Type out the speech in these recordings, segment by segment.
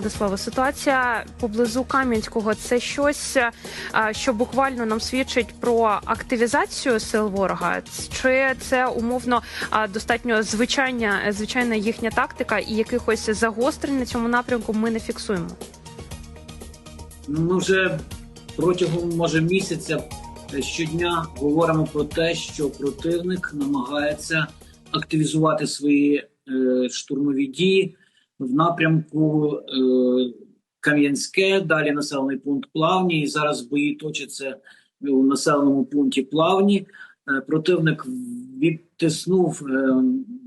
Владислава, ситуація поблизу Кам'янського це щось, е, що буквально нам свідчить про активізацію сил ворога, чи це умовно е, достатньо звичайна, звичайна їхня тактика, і якихось загострень на цьому напрямку ми не фіксуємо. Ми вже протягом може місяця е, щодня говоримо про те, що противник намагається активізувати свої штурмові дії в напрямку е, Кам'янське, далі населений пункт Плавні. І зараз бої точаться у населеному пункті Плавні. Е, противник відтиснув, е,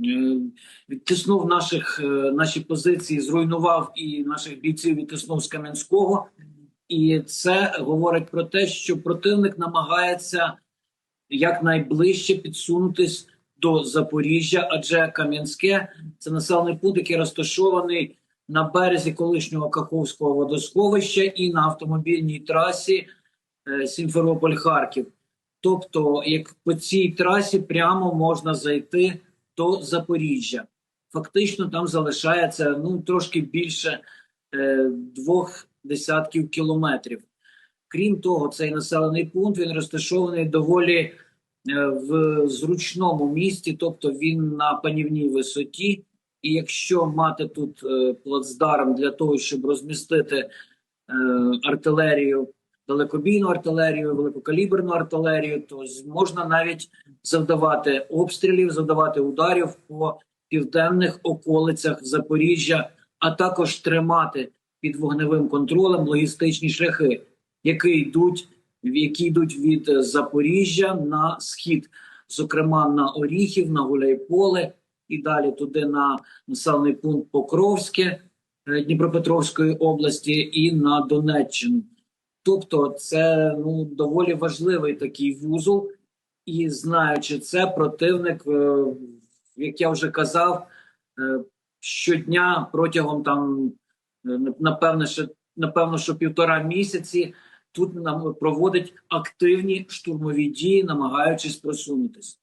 е, відтиснув наших, е, наші позиції, зруйнував і наших бійців відтиснув з Кам'янського. І це говорить про те, що противник намагається якнайближче підсунутись до Запоріжжя, адже Кам'янське це населений пункт, який розташований на березі колишнього Каховського водосховища і на автомобільній трасі е, Сімферополь-Харків. Тобто, як по цій трасі прямо можна зайти до Запоріжжя. Фактично там залишається ну трошки більше е, двох десятків кілометрів. Крім того, цей населений пункт він розташований доволі в зручному місті, тобто він на панівній висоті. І якщо мати тут е, плацдарм для того, щоб розмістити е, артилерію, далекобійну артилерію, великокаліберну артилерію, то можна навіть завдавати обстрілів, завдавати ударів по південних околицях Запоріжжя, а також тримати під вогневим контролем логістичні шляхи, які йдуть, які йдуть від е, Запоріжжя на схід, зокрема на Оріхів, на Гуляйполе і далі туди на населений пункт Покровське е, Дніпропетровської області і на Донеччину. Тобто, це ну доволі важливий такий вузол, і знаючи це, противник, е, як я вже казав, щодня протягом там напевне, що напевно, що півтора місяці тут нам проводить активні штурмові дії, намагаючись просунутися.